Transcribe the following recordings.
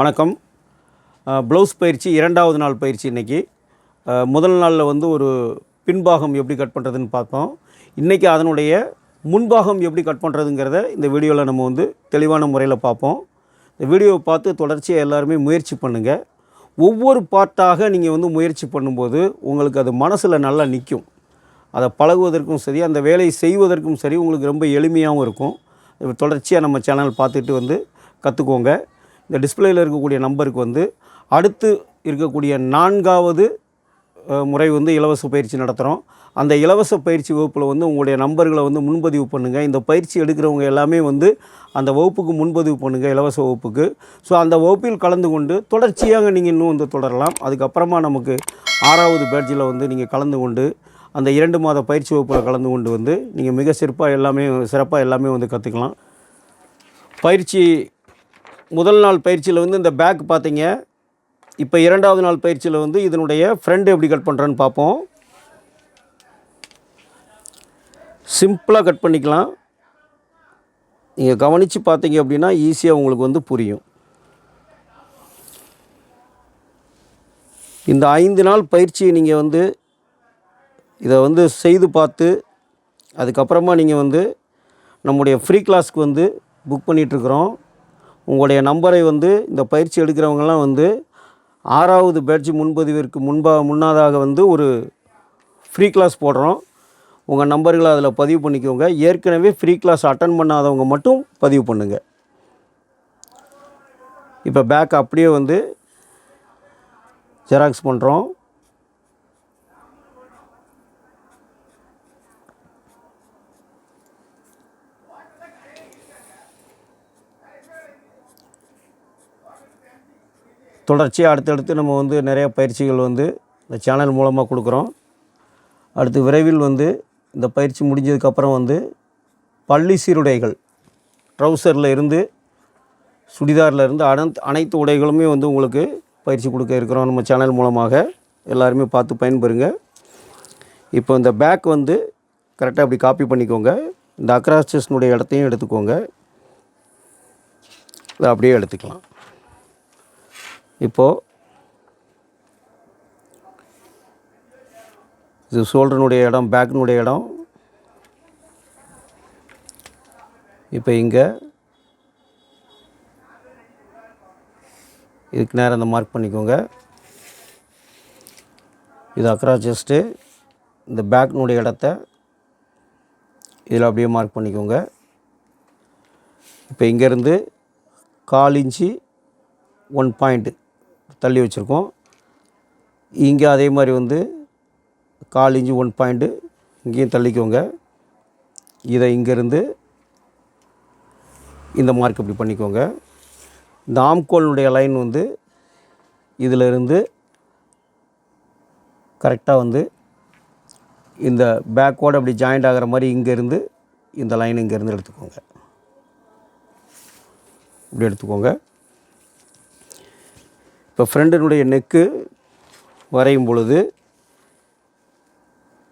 வணக்கம். ப்ளவுஸ் பயிற்சி இரண்டாவது நாள் பயிற்சி இன்றைக்கி முதல் நாளில் வந்து ஒரு பின்பாகம் எப்படி கட் பண்ணுறதுன்னு பார்த்தோம். இன்றைக்கி அதனுடைய முன்பாகம் எப்படி கட் பண்ணுறதுங்கிறத இந்த வீடியோவில் நம்ம வந்து தெளிவான முறையில் பார்ப்போம். இந்த வீடியோவை பார்த்து தொடர்ச்சியாக எல்லாருமே முயற்சி பண்ணுங்கள் ஒவ்வொரு பார்ட்டாக நீங்கள் வந்து முயற்சி பண்ணும்போது உங்களுக்கு அது மனசில் நல்லா நிற்கும் அதை பழகுவதற்கும் சரி அந்த வேலையை செய்வதற்கும் சரி உங்களுக்கு ரொம்ப எளிமையாகவும் இருக்கும். தொடர்ச்சியாக நம்ம சேனல் பார்த்துட்டு வந்து கற்றுக்கோங்க இந்த டிஸ்பிளேயில் இருக்கக்கூடிய நம்பருக்கு வந்து அடுத்து இருக்கக்கூடிய நான்காவது முறை வந்து இலவச பயிற்சி நடத்துகிறோம் அந்த இலவச பயிற்சி வகுப்பில் வந்து உங்களுடைய நம்பர்களை வந்து முன்பதிவு பண்ணுங்கள் இந்த பயிற்சி எடுக்கிறவங்க எல்லாமே வந்து அந்த வகுப்புக்கு முன்பதிவு பண்ணுங்கள் இலவச வகுப்புக்கு. ஸோ அந்த வகுப்பில் கலந்து கொண்டு தொடர்ச்சியாக நீங்கள் இன்னும் வந்து தொடரலாம். அதுக்கப்புறமா நமக்கு ஆறாவது பேட்சில் வந்து நீங்கள் கலந்து கொண்டு அந்த இரண்டு மாத பயிற்சி வகுப்பில் கலந்து கொண்டு வந்து நீங்கள் மிக சிறப்பாக எல்லாமே சிறப்பாக எல்லாமே வந்து கற்றுக்கலாம் பயிற்சி முதல் நாள் பயிற்சியில் வந்து இந்த பேக் பார்த்தீங்க இப்போ இரண்டாவது நாள் பயிற்சியில் வந்து இதனுடைய ஃப்ரண்ட் எப்படி கட் பண்ணுறேன்னு பார்ப்போம் சிம்பிளாக கட் பண்ணிக்கலாம். நீங்கள் கவனித்து பார்த்தீங்க அப்படின்னா ஈஸியாக உங்களுக்கு வந்து புரியும். இந்த ஐந்து நாள் பயிற்சியை நீங்கள் வந்து இதை வந்து செய்து பார்த்து அதுக்கப்புறமா நீங்கள் வந்து நம்முடைய ஃப்ரீ கிளாஸ்க்கு வந்து புக் பண்ணிகிட்ருக்குறோம் உங்களுடைய நம்பரை வந்து இந்த பயிற்சி எடுக்கிறவங்கலாம் வந்து ஆறாவது பேட்ச் முன்பதிவிற்கு முன்பாக முன்னதாக வந்து ஒரு ஃப்ரீ கிளாஸ் போடுறோம். உங்கள் நம்பர்களை அதில் பதிவு பண்ணிக்கோங்க. ஏற்கனவே ஃப்ரீ கிளாஸ் அட்டன் பண்ணாதவங்க மட்டும் பதிவு பண்ணுங்கள் இப்போ பேக் அப்படியே வந்து ஜெராக்ஸ் பண்ணுறோம் தொடர்ச்சியாக அடுத்தடுத்து நம்ம வந்து நிறைய பயிற்சிகள் வந்து இந்த சேனல் மூலமாக கொடுக்குறோம். அடுத்து விரைவில் வந்து இந்த பயிற்சி முடிஞ்சதுக்கப்புறம் வந்து பள்ளி சீருடைகள். ட்ரௌசரில் இருந்து சுடிதாரில் இருந்து அனைத்து அனைத்து உடைகளுமே வந்து உங்களுக்கு பயிற்சி கொடுக்க இருக்கிறோம் நம்ம சேனல் மூலமாக. எல்லாருமே பார்த்து பயன்பெறுங்க. இப்போ இந்த பேக் வந்து கரெக்டாக அப்படி காப்பி பண்ணிக்கோங்க. இந்த அக்ராஸ்டஸ்னுடைய இடத்தையும் எடுத்துக்கோங்க. இதை அப்படியே எடுத்துக்கலாம். இப்போது இது ஷோல்டர்னுடைய இடம் பேக்கினுடைய இடம். இப்போ இங்கே இதுக்கு நேரம் இந்த மார்க் பண்ணிக்கோங்க. இது அக்ரா செஸ்ட்டு இந்த பேக்னுடைய இடத்த இதில் அப்படியே மார்க் பண்ணிக்கோங்க. இப்போ இங்கேருந்து கால் இன்ச்சு ஒன் பாயிண்ட்டு தள்ளி வச்சுருக்கோம். இங்கே அதே மாதிரி வந்து கால் இஞ்சி ஒன் பாயிண்ட்டு இங்கேயும் தள்ளிக்கோங்க. இதை இங்கேருந்து இந்த மார்க் இப்படி பண்ணிக்கோங்க. இந்த ஆம்கோலினுடைய லைன் வந்து இதிலிருந்து கரெக்டாக வந்து இந்த பேக்கோடு அப்படி ஜாயிண்ட் ஆகிற மாதிரி இங்கேருந்து இந்த லைன் இங்கேருந்து எடுத்துக்கோங்க. இப்படி எடுத்துக்கோங்க. இப்போ ஃப்ரெண்டினுடைய நெக்கு வரையும் பொழுது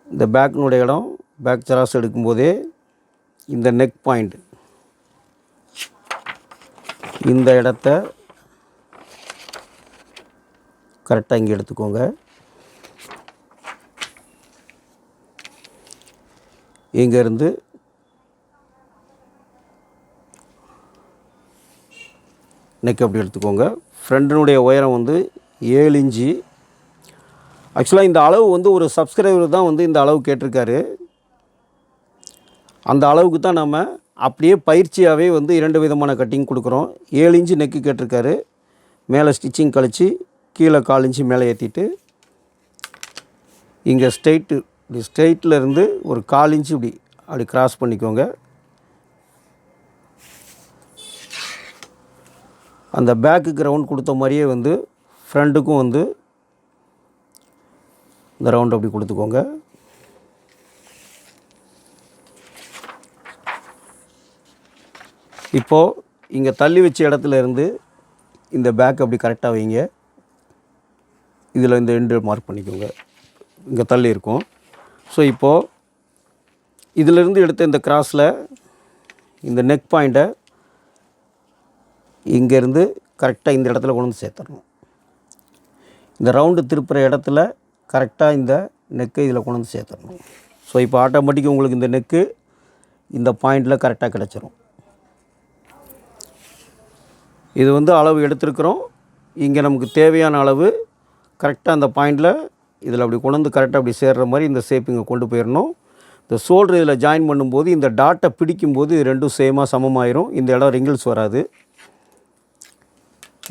இந்த பேக்கினுடைய இடம் பேக் ஜெராக்ஸ் எடுக்கும்போதே இந்த நெக் பாயிண்ட் இந்த இடத்த கரெக்டாக இங்கே எடுத்துக்கோங்க. இங்கேருந்து நெக் அப்படி எடுத்துக்கோங்க. ஃப்ரெண்டினுடைய உயரம் வந்து ஏழு இன்ச்சு. ஆக்சுவலாக இந்த அளவு வந்து ஒரு சப்ஸ்கிரைபர் தான் வந்து இந்த அளவு கேட்டிருக்காரு. அந்த அளவுக்கு தான் நம்ம அப்படியே பயிற்சியாகவே வந்து இரண்டு விதமான கட்டிங் கொடுக்குறோம். ஏழு இன்ச்சு நெக்கு கேட்டிருக்காரு. மேலே ஸ்டிச்சிங் கழித்து கீழே கால் இன்ச்சு மேலே ஏற்றிட்டு இங்கே ஸ்ட்ரெயிட்டு இப்படி ஸ்ட்ரெயிட்டில் இருந்து ஒரு கால் இன்ச்சு இப்படி அப்படி கிராஸ் பண்ணிக்கோங்க. அந்த பேக்குக்கு ரவுண்ட் கொடுத்த மாதிரியே வந்து ஃப்ரண்ட்டுக்கும் வந்து இந்த ரவுண்ட் அப்படி கொடுத்துக்கோங்க. இப்போது இங்கே தள்ளி வச்ச இடத்துல இருந்து இந்த பேக் அப்படி கரெக்டாக வைங்க. இதில் இந்த எண்டு மார்க் பண்ணிக்கோங்க. இங்கே தள்ளி இருக்கும். ஸோ இப்போது இதிலிருந்து எடுத்த இந்த கிராஸில் இந்த நெக் பாயிண்ட்டை இங்கேருந்து கரெக்டாக இந்த இடத்துல கொண்டு வந்து சேர்த்துடணும். இந்த ரவுண்டு திருப்புற இடத்துல கரெக்டாக இந்த நெக்கை இதில் கொண்டு வந்து சேர்த்துடணும். ஸோ இப்போ ஆட்டோமேட்டிக்காக உங்களுக்கு இந்த நெக்கு இந்த பாயிண்டில் கரெக்டாக கிடச்சிரும். இது வந்து அளவு எடுத்துருக்குறோம். இங்கே நமக்கு தேவையான அளவு கரெக்டாக அந்த பாயிண்டில் இதில் அப்படி கொண்டு வந்து கரெக்டாக அப்படி சேர்ற மாதிரி இந்த ஷேப்பிங்கை கொண்டு போயிடணும் இந்த ஷோல்டர் இதில் ஜாயின் பண்ணும்போது இந்த டாட்டை பிடிக்கும்போது இது ரெண்டும் சேமாக சமமாயிரும். இந்த இடம் ரிங்கிள்ஸ் வராது.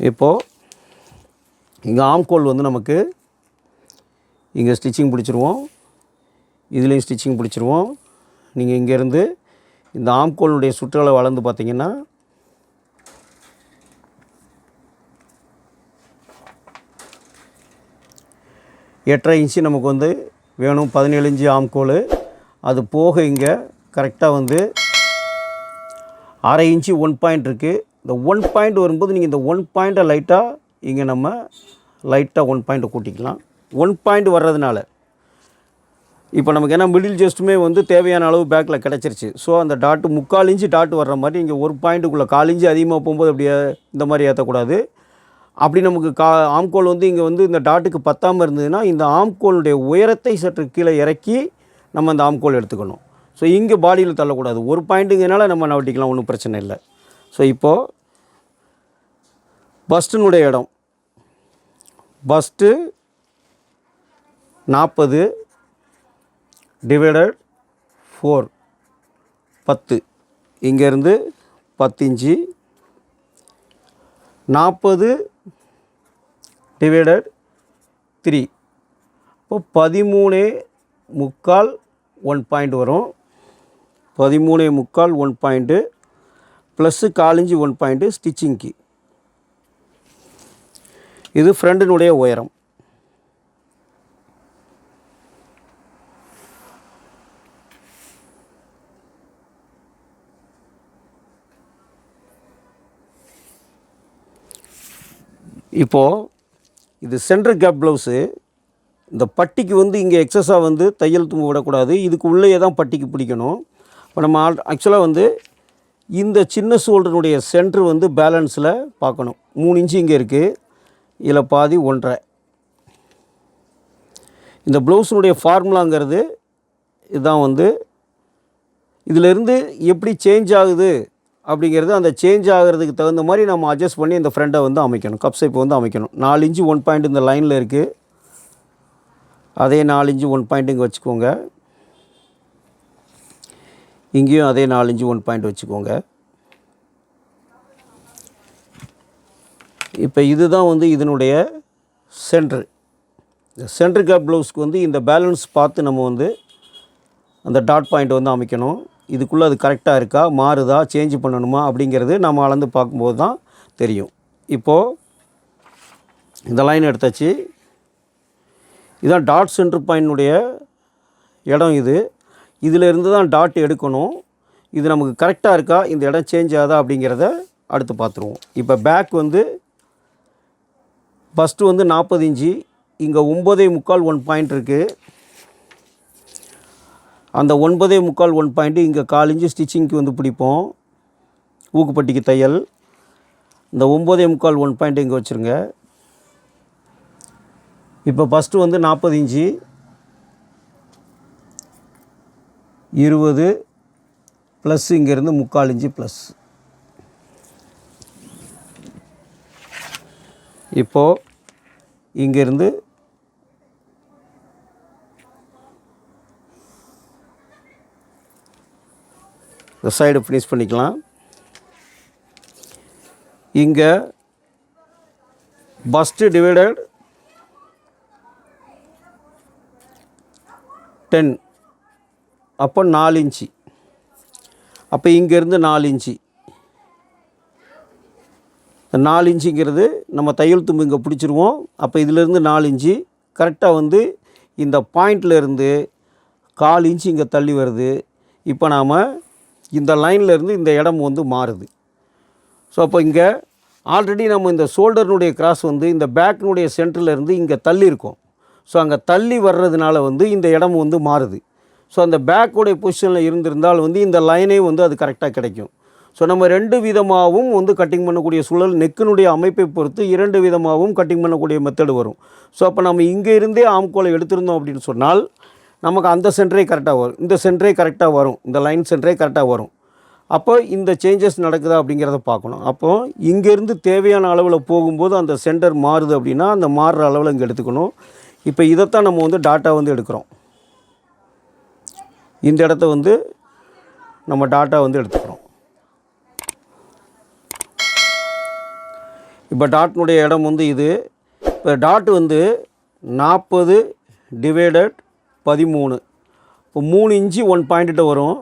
இப்போது இங்கே ஆம்கோல் வந்து நமக்கு இங்கே ஸ்டிச்சிங் பிடிச்சிருவோம். இதுலேயும் ஸ்டிச்சிங் பிடிச்சிருவோம். நீங்கள் இங்கேருந்து இந்த ஆம்கோலுடைய சுற்றளவு வளர்ந்து பார்த்தீங்கன்னா எட்டரை இன்ச்சு நமக்கு வந்து வேணும். பதினேழு இன்ச்சு ஆம்கோல் அது போக இங்கே கரெக்டாக வந்து அரை இன்ச்சு ஒன் பாயிண்ட் இருக்குது இந்த ஒன் பாயிண்ட் வரும்போது நீங்கள் இந்த ஒன் பாயிண்ட்டை லைட்டாக இங்கே நம்ம லைட்டாக ஒன் பாயிண்ட்டை கூட்டிக்கலாம். ஒன் பாயிண்ட் வர்றதுனால. இப்போ நமக்கு ஏன்னா மிடில் ஜஸ்ட்டுமே வந்து தேவையான அளவு பேக்கில் கிடச்சிருச்சு. ஸோ அந்த டாட்டு முக்கால் இன்ச்சு டாட்டு வர்ற மாதிரி இங்கே ஒரு பாயிண்ட்டுக்குள்ளே கால் இன்ச்சு அதிகமாக போகும்போது அப்படியே இந்த மாதிரி ஏற்றக்கூடாது அப்படி நமக்கு கா ஆம்கோல் வந்து இங்கே வந்து இந்த டாட்டுக்கு பத்தாமல் இருந்ததுன்னா இந்த ஆம்கோலுடைய உயரத்தை சற்று கீழே இறக்கி நம்ம அந்த ஆம்கோல் எடுத்துக்கணும். ஸோ இங்கே பாடியில் தள்ளக்கூடாது. ஒரு பாயிண்ட்டுங்கிறனால நம்ம நவட்டிக்கலாம் ஒன்றும் பிரச்சனை இல்லை. ஸோ இப்போது பஸ்டினுடைய இடம். பஸ்ட்டு நாற்பது டிவைடட் ஃபோர் பத்து. இங்கேருந்து பத்து இன்ச்சு நாற்பது டிவைடட் த்ரீ இப்போ பதிமூணே முக்கால் ஒன் பாயிண்ட் வரும். பதிமூணே முக்கால் ஒன் பாயிண்ட்டு ப்ளஸ்ஸு காலிஞ்சி ஒன் பாயிண்ட்டு ஸ்டிச்சிங்க்கு இது ஃப்ரெண்டினுடைய உயரம். இப்போது இது சென்டர் கேப் ப்ளவுஸு இந்த பட்டிக்கு வந்து இங்கே எக்ஸஸாக வந்து தையல் தும்பு விடக்கூடாது. இதுக்கு உள்ளேயே தான் பட்டிக்கு பிடிக்கணும். இப்போ நம்ம ஆல் ஆக்சுவலாக வந்து இந்த சின்ன சோல்டருடைய சென்டர் வந்து பேலன்ஸில் பார்க்கணும். மூணு இன்ச்சு இங்கே இருக்குது இதில் பாதி ஒன்றரை. இந்த ப்ளவுஸினுடைய ஃபார்முலாங்கிறது இதுதான் வந்து. இதிலிருந்து எப்படி சேஞ்ச் ஆகுது அப்படிங்கிறது அந்த சேஞ்ச் ஆகிறதுக்கு தகுந்த மாதிரி நம்ம அட்ஜஸ்ட் பண்ணி இந்த ஃப்ரெண்டை வந்து அமைக்கணும். கப் ஷேப் வந்து அமைக்கணும். நாலு இன்ச்சு ஒன் பாயிண்ட் இந்த லைனில் இருக்குது அதே நாலு இன்ச்சு ஒன் பாயிண்ட் இங்கே வச்சுக்கோங்க. இங்கேயும் அதே நாலு ஒன் பாயிண்ட் வச்சுக்கோங்க. இப்போ இதுதான் வந்து இதனுடைய சென்ட்ரு இந்த சென்ட்ரு கேப் ப்ளவுஸ்க்கு வந்து இந்த பேலன்ஸ் பார்த்து நம்ம வந்து அந்த டாட் பாயிண்ட் வந்து அமைக்கணும். இதுக்குள்ளே அது கரெக்டாக இருக்கா? மாறுதா? சேஞ்ச் பண்ணணுமா? அப்படிங்கிறது நம்ம அளந்து பார்க்கும்போது தான் தெரியும். இப்போது இந்த லைன் எடுத்தாச்சு. இதான் டாட் சென்ட்ரு பாயிண்டினுடைய இடம் இது. இதில் இருந்து தான் டாட் எடுக்கணும். இது நமக்கு கரெக்டாக இருக்கா? இந்த இடம் சேஞ்ச் ஆகுதா? அப்படிங்கிறத அடுத்து பார்த்துருவோம். இப்போ பேக் வந்து ஃபஸ்ட்டு வந்து நாற்பது இன்ச்சு இங்கே ஒம்பதே முக்கால் ஒன் பாயிண்ட் இருக்குது அந்த ஒன்பதே முக்கால் ஒன் பாயிண்ட்டு இங்கே கால் இன்ச்சு ஸ்டிச்சிங்க்கு வந்து பிடிப்போம். ஊக்குப்பட்டிக்கு தையல். இந்த ஒம்பதே முக்கால் ஒன் பாயிண்ட் இங்கே வச்சுருங்க. இப்போ ஃபஸ்ட்டு வந்து நாற்பது இன்ச்சு இருபது ப்ளஸ் இங்கேருந்து முக்கால் இன்ச்சு ப்ளஸ் இப்போது இங்கேருந்து இந்த சைடு ஃபினிஷ் பண்ணிக்கலாம். இங்கே பஸ்ட்டு டிவைடட் டென் அப்போ நாலு இன்ச்சு. அப்போ இங்கேருந்து நாலு இன்ச்சு. நாலு இன்ச்சுங்கிறது நம்ம தையல் தும்பு இங்கே பிடிச்சிருவோம். அப்போ இதிலேருந்து நாலு இன்ச்சு. கரெக்டாக வந்து இந்த பாயிண்ட்ல இருந்து கால் இன்ச்சு இங்கே தள்ளி வருது. இப்போ நாம் இந்த லைன்லேருந்து இந்த இடம் வந்து மாறுது. ஸோ அப்போ இங்கே ஆல்ரெடி நம்ம இந்த ஷோல்டர்னுடைய கிராஸ் வந்து இந்த பேக்கினுடைய சென்டர்லேருந்து இங்கே தள்ளி இருக்கும். ஸோ அங்கே தள்ளி வர்றதுனால வந்து இந்த இடம் வந்து மாறுது. ஸோ அந்த பேக்கோடைய பொசிஷனில் இருந்திருந்தால் வந்து இந்த லைனே வந்து அது கரெக்டாக கிடைக்கும். ஸோ நம்ம ரெண்டு விதமாகவும் வந்து கட்டிங் பண்ணக்கூடிய சூழல் நெக்கினுடைய அமைப்பை பொறுத்து இரண்டு விதமாகவும் கட்டிங் பண்ணக்கூடிய மெத்தடு வரும். ஸோ அப்போ நம்ம இங்கே இருந்தே ஆம்கோலை எடுத்திருந்தோம் அப்படின்னு சொன்னால் நமக்கு அந்த சென்டரே கரெக்டாக வரும். இந்த சென்டரே கரெக்டாக வரும். இந்த லைன் சென்டரே கரெக்டாக வரும். அப்போ இந்த சேஞ்சஸ் நடக்குதா அப்படிங்கிறத பார்க்கணும். அப்போ இங்கேருந்து தேவையான அளவில் போகும்போது அந்த சென்டர் மாறுது அப்படின்னா அந்த மாறுற அளவில் இங்கே எடுத்துக்கணும். இப்போ இதைத்தான் நம்ம வந்து டாட்டா வந்து எடுக்கிறோம். இந்த இடத்த வந்து நம்ம டாட்டா வந்து எடுத்துக்கிறோம். இப்போ டாட்னுடைய இடம் வந்து இது. இப்போ டாட் வந்து நாற்பது டிவைடட் பதிமூணு. இப்போ மூணு இன்ச்சு ஒன் பாயிண்ட்டு வரும்.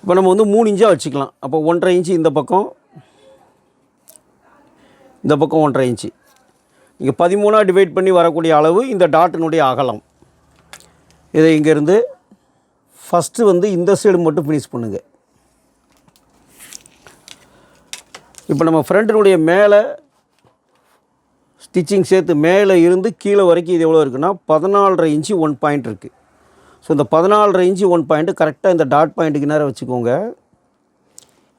இப்போ நம்ம வந்து மூணு இன்ச்சாக வச்சுக்கலாம். அப்போ ஒன்றரை இன்ச்சு இந்த பக்கம். இந்த பக்கம் ஒன்றரை இன்ச்சு. இங்கே பதிமூணாக டிவைட் பண்ணி வரக்கூடிய அளவு இந்த டாட்டினுடைய அகலம். இதை இங்கேருந்து ஃபஸ்ட்டு வந்து இந்த சைடு மட்டும் ஃபினிஷ் பண்ணுங்கள் இப்போ நம்ம ஃப்ரண்ட்டினுடைய மேலே ஸ்டிச்சிங் சேர்த்து மேலே இருந்து கீழே வரைக்கும் இது எவ்வளோ இருக்குன்னா பதினாலரை இன்ச்சு ஒன் பாயிண்ட் இருக்குது ஸோ இந்த பதினாலரை இன்ச்சு ஒன் பாயிண்ட்டு கரெக்டாக இந்த டாட் பாயிண்ட்டுக்கு நேரம் வச்சுக்கோங்க.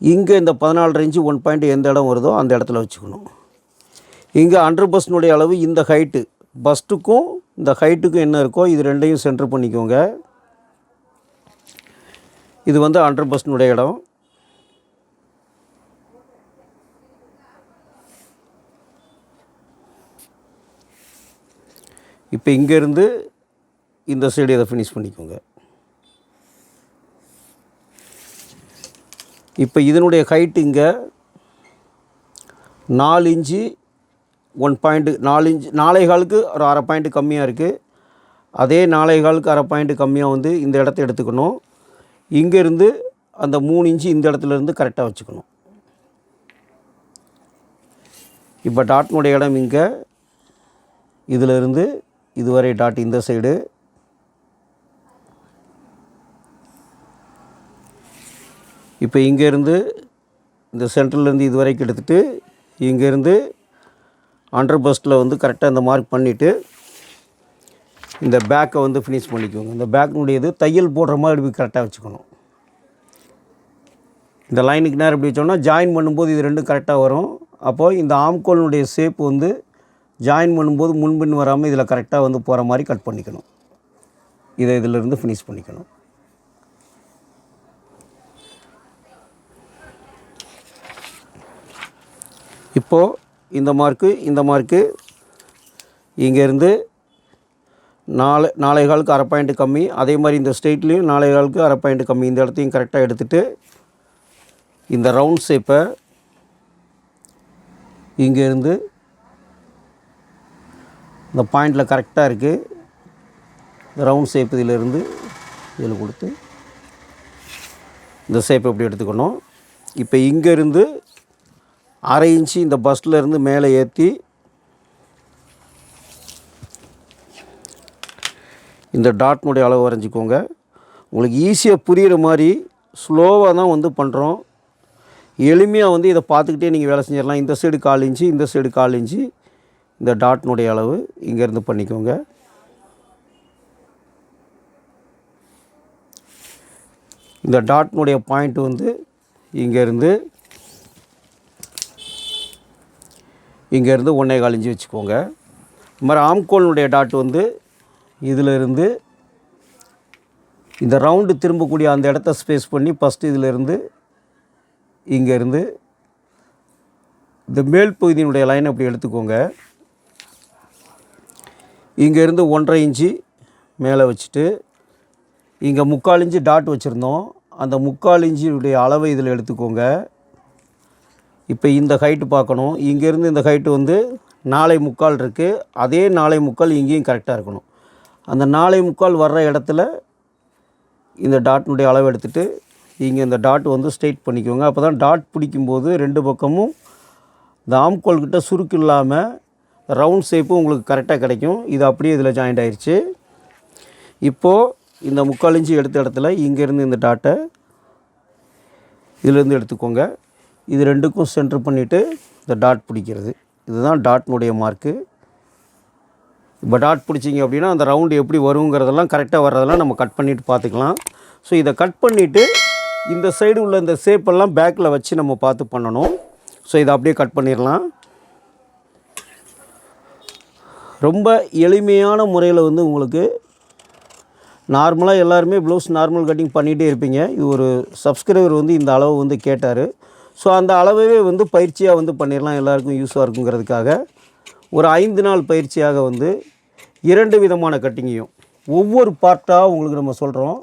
இங்கே இந்த பதினாலரை இன்ச்சு ஒன் பாயிண்ட் எந்த இடம் வருதோ அந்த இடத்துல வச்சுக்கணும். இங்கே அண்டர் பஸ்னுடைய அளவு இந்த ஹைட்டு பஸ்ட்டுக்கும் இந்த ஹைட்டுக்கும் என்ன இருக்கோ இது ரெண்டையும் சென்டர் பண்ணிக்கோங்க. இது வந்து அண்டர் பஸ்னுடைய இடம். இப்போ இங்கேருந்து இந்த சைடு இதை ஃபினிஷ் பண்ணிக்கோங்க. இப்போ இதனுடைய ஹைட்டு இங்கே நாலு இன்ச்சு ஒன் பாயிண்ட்டு நாலு இன்ச்சு நாலே காலுக்கு ஒரு அரை பாயிண்ட்டு கம்மியாக இருக்குது அதே நாலே காலுக்கு அரை பாயிண்ட்டு கம்மியாக வந்து இந்த இடத்த எடுத்துக்கணும். இங்கேருந்து அந்த மூணு இன்ச்சு இந்த இடத்துல இருந்து கரெக்டாக வச்சுக்கணும். இப்போ டாட்னுடைய இடம் இங்கே இதிலிருந்து இதுவரை டாட் இந்த சைடு இப்போ இங்கேருந்து இந்த சென்ட்ரலேருந்து இது வரைக்கும் எடுத்துகிட்டு இங்கேருந்து அண்டர் பஸ்ட்டில் வந்து கரெக்டாக இந்த மார்க் பண்ணிவிட்டு இந்த பேக்கை வந்து ஃபினிஷ் பண்ணிக்கோங்க. இந்த பேக்கினுடையது தையல் போடுற மாதிரி இப்படி கரெக்டாக வச்சுக்கணும். இந்த லைனுக்கு நேரம் எப்படி வச்சோம்னா ஜாயின் பண்ணும்போது இது ரெண்டும் கரெக்டாக வரும். அப்போது இந்த ஆம்கோலினுடைய ஷேப் வந்து ஜாயின் பண்ணும்போது முன்பின் வராமல் இதில் கரெக்டாக வந்து போகிற மாதிரி கட் பண்ணிக்கணும். இதை இதிலிருந்து ஃபினிஷ் பண்ணிக்கணும். இப்போது இந்த மார்க்கு இந்த மார்க்கு இங்கேருந்து நாலு நாலே காலுக்கு அரை பாயிண்ட் கம்மி. அதே மாதிரி இந்த ஸ்டேட்லேயும் நாலே காலுக்கு அரை பாயிண்ட் கம்மி. இந்த இடத்தையும் கரெக்டாக எடுத்துகிட்டு இந்த ரவுண்ட் ஷேப்பை இங்கேருந்து இந்த பாயிண்டில் கரெக்டாக இருக்குது இந்த ரவுண்ட் ஷேப் இதிலிருந்து இதில் கொடுத்து இந்த ஷேப் எப்படி எடுத்துக்கணும். இப்போ இங்கேருந்து அரை இன்ச்சு இந்த பஸ்ஸில் இருந்து மேலே ஏற்றி இந்த டாட்னுடைய அளவு வரைஞ்சிக்கோங்க. உங்களுக்கு ஈஸியாக புரிகிற மாதிரி ஸ்லோவாக தான் வந்து பண்ணுறோம் எளிமையாக வந்து இதை பார்த்துக்கிட்டே நீங்கள் வேலை செஞ்சிடலாம். இந்த சைடு கால் இன்ச்சு இந்த சைடு கால் இன்ச்சு. இந்த டாட்னுடைய அளவு இங்கேருந்து பண்ணிக்கோங்க. இந்த டாட்னுடைய பாயிண்ட் வந்து இங்கேருந்து இங்கேருந்து ஒன்றே கால் இன்ச்சு வச்சுக்கோங்க. இது மாதிரி ஆம்கோலினுடைய டாட் வந்து இதிலிருந்து இந்த ரவுண்டு திரும்பக்கூடிய அந்த இடத்த ஸ்பேஸ் பண்ணி ஃபஸ்ட்டு இதிலிருந்து இங்கேருந்து இந்த மேல் பகுதியினுடைய லைன் அப்படி எடுத்துக்கோங்க. இங்கேருந்து ஒன்றரை இன்ச்சு மேலே வச்சுட்டு இங்கே முக்கால் இன்ச்சு டாட் வச்சுருந்தோம். அந்த முக்கால் இன்ச்சினுடைய அளவை இதில் எடுத்துக்கோங்க. இப்போ இந்த ஹைட்டு பார்க்கணும். இங்கேருந்து இந்த ஹைட்டு வந்து நாளை முக்கால் இருக்குது அதே நாளை முக்கால் இங்கேயும் கரெக்டாக இருக்கணும். அந்த நாளை முக்கால் வர்ற இடத்துல இந்த டாட்னுடைய அளவு எடுத்துகிட்டு இங்கே இந்த டாட் வந்து ஸ்ட்ரெயிட் பண்ணிக்கோங்க. அப்போ தான் டாட் பிடிக்கும்போது ரெண்டு பக்கமும் இந்த ஆம்கோல்கிட்ட சுருக்கு இல்லாமல் ரவுண்ட் ஷேப்பும் உங்களுக்கு கரெக்டாக கிடைக்கும். இது அப்படியே இதில் ஜாயிண்ட் ஆயிடுச்சு இப்போது இந்த முக்கால் இன்ச்சு எடுத்த இடத்துல இங்கேருந்து இந்த டாட்டை இதிலேருந்து எடுத்துக்கோங்க. இது ரெண்டுக்கும் சென்டர் பண்ணிவிட்டு இந்த டாட் பிடிக்கிறது. இதுதான் டாட்னுடைய மார்க்கு இப்போ டாட் பிடிச்சிங்க அப்படின்னா அந்த ரவுண்டு எப்படி வருங்கிறதெல்லாம் கரெக்டாக வர்றதெல்லாம் நம்ம கட் பண்ணிவிட்டு பார்த்துக்கலாம். ஸோ இதை கட் பண்ணிவிட்டு இந்த சைடு உள்ள இந்த ஷேப்பெல்லாம் பேக்கில் வச்சு நம்ம பார்த்து பண்ணணும். ஸோ இதை அப்படியே கட் பண்ணிடலாம். ரொம்ப எளிமையான முறையில் வந்து உங்களுக்கு நார்மலாக எல்லாருமே ப்ளவுஸ் நார்மல் கட்டிங் பண்ணிகிட்டே இருப்பீங்க. இது ஒரு சப்ஸ்கிரைபர் வந்து இந்த அளவு வந்து கேட்டார். ஸோ அந்த அளவே வந்து பயிற்சியாக வந்து பண்ணிடலாம். எல்லாருக்கும் யூஸாக இருக்குங்கிறதுக்காக. ஒரு ஐந்து நாள் பயிற்சியாக வந்து இரண்டு விதமான கட்டிங்கையும். ஒவ்வொரு பார்ட்டாக உங்களுக்கு நம்ம சொல்கிறோம்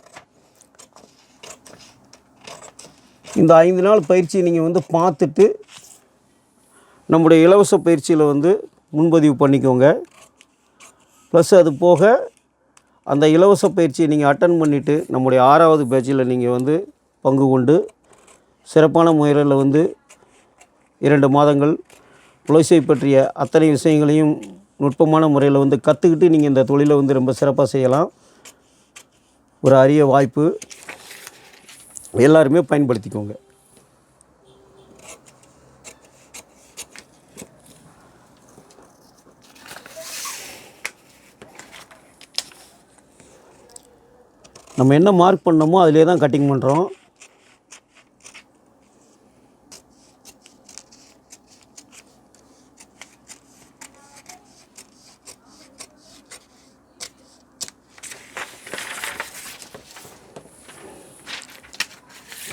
இந்த ஐந்து நாள் பயிற்சி நீங்கள் வந்து பார்த்துட்டு நம்முடைய இலவச பயிற்சியில் வந்து முன்பதிவு பண்ணிக்கோங்க. ப்ளஸ் அது போக அந்த இலவச பயிற்சியை நீங்கள் அட்டன் பண்ணிவிட்டு நம்முடைய ஆறாவது பேட்சில் நீங்கள் வந்து பங்கு கொண்டு சிறப்பான முயலில் வந்து இரண்டு மாதங்கள் புலசை பற்றிய அத்தனை விஷயங்களையும் நுட்பமான முறையில் வந்து கற்றுக்கிட்டு நீங்கள் இந்த தொழிலை வந்து ரொம்ப சிறப்பாக செய்யலாம். ஒரு அரிய வாய்ப்பு. எல்லாருமே பயன்படுத்திக்கோங்க. நம்ம என்ன மார்க் பண்ணோமோ அதிலே தான் கட்டிங் பண்ணுறோம்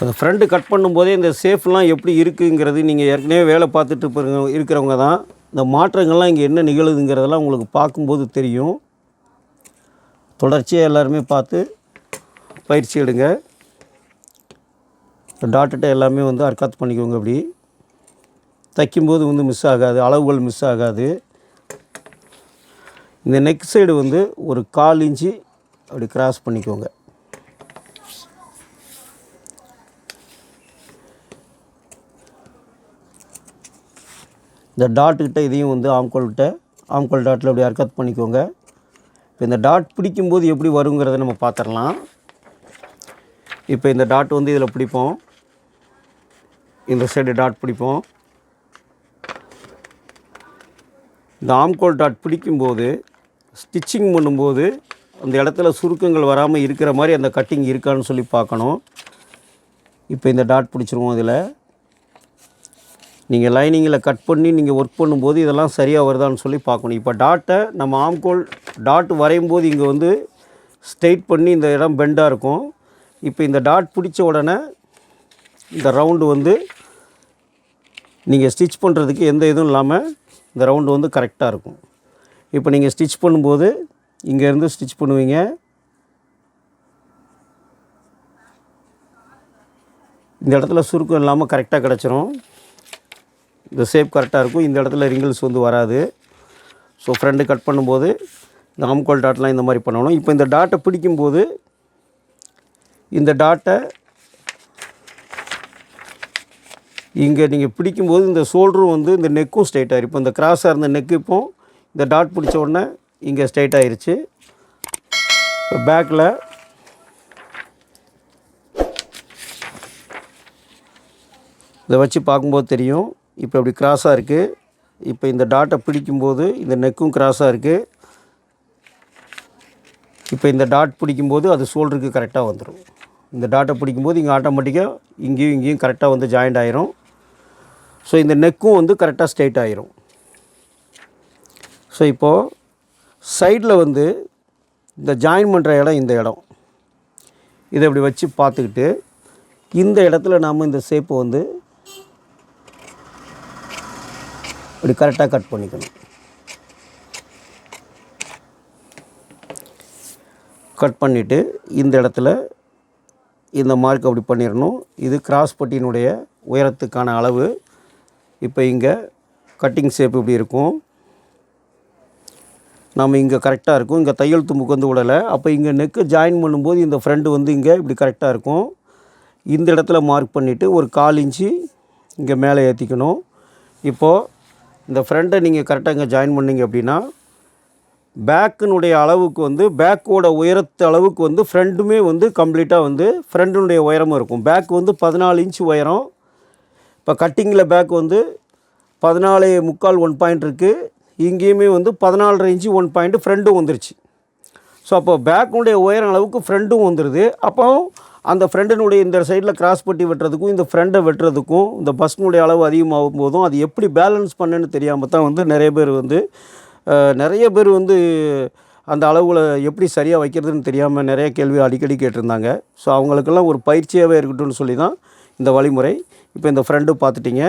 அந்த ஃப்ரண்ட்டு கட் பண்ணும்போதே இந்த சேஃப்லாம் எப்படி இருக்குங்கிறது நீங்கள் ஏற்கனவே வேலை பார்த்துட்டு இருப்பவங்க இருக்கிறவங்க தான். இந்த மாற்றங்கள்லாம் இங்கே என்ன நிகழுதுங்கிறதெல்லாம் உங்களுக்கு பார்க்கும்போது தெரியும். தொடர்ச்சியாக எல்லாருமே பார்த்து பயிற்சி எடுங்க. டாட்டுட்ட எல்லாமே வந்து அர்க்காத் பண்ணிக்கோங்க அப்படி. தைக்கும்போது வந்து மிஸ் ஆகாது அளவுகள் மிஸ் ஆகாது. இந்த நெக் சைடு வந்து ஒரு கால் இன்ச்சு அப்படி கிராஸ் பண்ணிக்கோங்க. இந்த டாட்டுக்கிட்ட இதையும் வந்து ஆம்கோல்கிட்ட ஆம்கோல் டாட்டில் அப்படி அர்க்கத் பண்ணிக்கோங்க. இப்போ இந்த டாட் பிடிக்கும்போது எப்படி வருங்கிறத நம்ம பார்த்துடலாம். இப்போ இந்த டாட் வந்து இதில் பிடிப்போம். இந்த சைடு டாட் பிடிப்போம். இந்த ஆம்கோல் டாட் பிடிக்கும்போது ஸ்டிச்சிங் பண்ணும்போது அந்த இடத்துல சுருக்கங்கள் வராமல் இருக்கிற மாதிரி அந்த கட்டிங் இருக்கான்னு சொல்லி பார்க்கணும். இப்போ இந்த டாட் பிடிச்சிருவோம் இதில். நீங்கள் லைனிங்கில் கட் பண்ணி நீங்கள் ஒர்க் பண்ணும்போது இதெல்லாம் சரியாக வருதான்னு சொல்லி பார்க்கணும். இப்போ டாட்டை நம்ம ஆம்கோல் டாட் வரையும் போது இங்கே வந்து ஸ்ட்ரெயிட் பண்ணி இந்த இடம் பெண்டாக இருக்கும். இப்போ இந்த டாட் பிடிச்ச உடனே இந்த ரவுண்டு வந்து நீங்கள் ஸ்டிச் பண்ணுறதுக்கு எந்த இதுவும் இல்லாமல் இந்த ரவுண்டு வந்து கரெக்டாக இருக்கும். இப்போ நீங்கள் ஸ்டிச் பண்ணும்போது இங்கேருந்து ஸ்டிச் பண்ணுவீங்க. இந்த இடத்துல சுருக்கம் இல்லாமல் கரெக்டாக கிடச்சிரும். இந்த ஷேப் கரெக்டாக இருக்கும். இந்த இடத்துல ரிங்கிள்ஸ் வந்து வராது. ஸோ ஃப்ரெண்டு கட் பண்ணும்போது இந்த ஆம்கோல் டாட்லாம் இந்த மாதிரி பண்ணணும். இப்போ இந்த டாட்டை பிடிக்கும்போது இந்த டாட்டை இங்கே நீங்கள் பிடிக்கும்போது இந்த ஷோல்டரும் வந்து இந்த நெக்கும் ஸ்ட்ரைட் ஆயிரும். இப்போ இந்த கிராஸாக இருந்த நெக்கு இப்போ இந்த டாட் பிடிச்ச உடனே இங்கே ஸ்ட்ரைட் ஆயிருச்சு. இப்போ பேக்கில் இதை வச்சு பார்க்கும்போது தெரியும். இப்போ இப்படி கிராஸாக இருக்குது இப்போ இந்த டாட்டை பிடிக்கும்போது இந்த நெக்கும் கிராஸாக இருக்குது இப்போ இந்த டாட் பிடிக்கும்போது அது ஷோல்டருக்கு கரெக்டாக வந்துடும் இந்த டாட்டை பிடிக்கும்போது இங்கே ஆட்டோமேட்டிக்காக இங்கேயும் இங்கேயும் கரெக்டாக வந்து ஜாயிண்ட் ஆயிரும். ஸோ இந்த நெக்கும் வந்து கரெக்டாக ஸ்ட்ரைட் ஆயிரும். ஸோ இப்போது சைடில் வந்து இந்த ஜாயின் பண்ணுற இடம் இந்த இடம். இதை இப்படி வச்சு பார்த்துக்கிட்டு இந்த இடத்துல நாம் இந்த ஷேப்பை வந்து இப்படி கரெக்டாக கட் பண்ணிக்கணும். கட் பண்ணிவிட்டு இந்த இடத்துல இந்த மார்க் அப்படி பண்ணிடணும். இது கிராஸ் பட்டியினுடைய உயரத்துக்கான அளவு. இப்போ இங்கே கட்டிங் ஷேப் இப்படி இருக்கும். நம்ம இங்கே கரெக்டாக இருக்கும். இங்கே தையல் தும்புக்கு வந்து விடலை. அப்போ இங்கே நெக்கு ஜாயின் பண்ணும்போது இந்த ஃப்ரெண்டு வந்து இங்கே இப்படி கரெக்டாக இருக்கும். இந்த இடத்துல மார்க் பண்ணிவிட்டு ஒரு கால் இன்ச்சு இங்கே மேலே ஏற்றிக்கணும் இப்போது இந்த ஃப்ரண்ட்டை நீங்கள் கரெக்டாக இங்கே ஜாயின் பண்ணீங்க அப்படின்னா பேக்கினுடைய அளவுக்கு வந்து பேக்கோட உயரத்து அளவுக்கு வந்து ஃப்ரண்ட்டுமே வந்து கம்ப்ளீட்டாக வந்து ஃப்ரண்ட்டினுடைய உயரமும் இருக்கும். பேக் வந்து பதினாலு இன்ச் உயரம். இப்போ கட்டிங்கில் பேக் வந்து பதினாலு முக்கால் ஒன் பாயிண்ட் இருக்குது இங்கேயுமே வந்து பதினாலரை இன்ச்சு ஒன் பாயிண்ட்டு ஃப்ரெண்டும் வந்துருச்சு. ஸோ அப்போ பேக்குடைய உயரம் அளவுக்கு ஃப்ரெண்டும் வந்துடுது அப்போ அந்த ஃப்ரெண்டினுடைய இந்த சைடில் கிராஸ் பட்டி வெட்டுறதுக்கும் இந்த ஃப்ரெண்டை வெட்டுறதுக்கும் இந்த பஸ்னுடைய அளவு அதிகமாகும் போதும் அது எப்படி பேலன்ஸ் பண்ணுன்னு தெரியாமல் தான் வந்து நிறைய பேர் வந்து நிறைய பேர் வந்து அந்த அளவில் எப்படி சரியாக வைக்கிறதுன்னு தெரியாமல் நிறைய கேள்வி அடிக்கடி கேட்டிருந்தாங்க. ஸோ அவங்களுக்கெல்லாம் ஒரு பயிற்சியாகவே இருக்கட்டும்னு சொல்லி தான் இந்த வழிமுறை இப்போ இந்த ஃப்ரெண்டு பார்த்துட்டிங்க.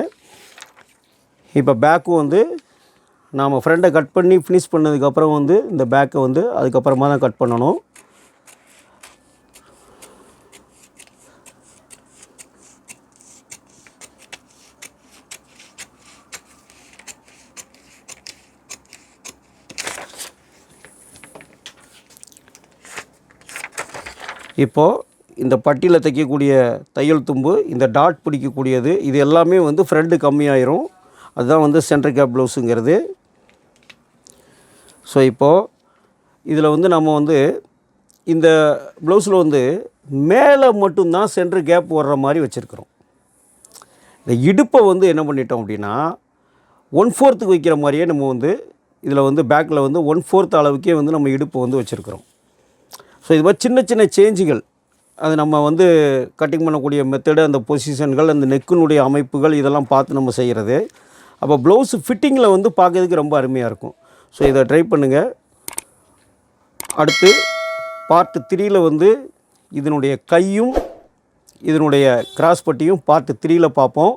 இப்போ பேக்கும் வந்து நாம் ஃப்ரெண்டை கட் பண்ணி ஃபினிஷ் பண்ணதுக்கப்புறம் வந்து இந்த பேக்கை வந்து அதுக்கப்புறமா தான் கட் பண்ணணும். இப்போது இந்த பட்டியில் தைக்கக்கூடிய தையல் தும்பு இந்த டாட் பிடிக்கக்கூடியது இது எல்லாமே வந்து ஃப்ரெண்டு கம்மியாயிரும். அதுதான் வந்து சென்டர் கேப் ப்ளவுஸுங்கிறது ஸோ இப்போது இதில் வந்து நம்ம வந்து இந்த ப்ளவுஸில் வந்து மேலே மட்டும்தான் சென்டர் கேப் வர்ற மாதிரி வச்சுருக்குறோம். இந்த இடுப்பை வந்து என்ன பண்ணிட்டோம் அப்படின்னா ஒன் ஃபோர்த்துக்கு வைக்கிற மாதிரியே நம்ம வந்து இதில் வந்து பேக்கில் வந்து ஒன் ஃபோர்த் அளவுக்கே வந்து நம்ம இடுப்பை வந்து வச்சுருக்குறோம். ஸோ இது மாதிரி சின்ன சின்ன சேஞ்சுகள் அது நம்ம வந்து கட்டிங் பண்ணக்கூடிய மெத்தடு அந்த பொசிஷன்கள் அந்த நெக்கினுடைய அமைப்புகள் இதெல்லாம் பார்த்து நம்ம செய்கிறது அப்போ ப்ளவுஸ் ஃபிட்டிங்கில் வந்து பார்க்கறதுக்கு ரொம்ப அருமையாக இருக்கும். ஸோ இதை ட்ரை பண்ணுங்கள் அடுத்து பார்ட்டு த்ரீயில் வந்து இதனுடைய கையும் இதனுடைய கிராஸ் பட்டியும் பார்ட்டு த்ரீயில் பார்ப்போம்.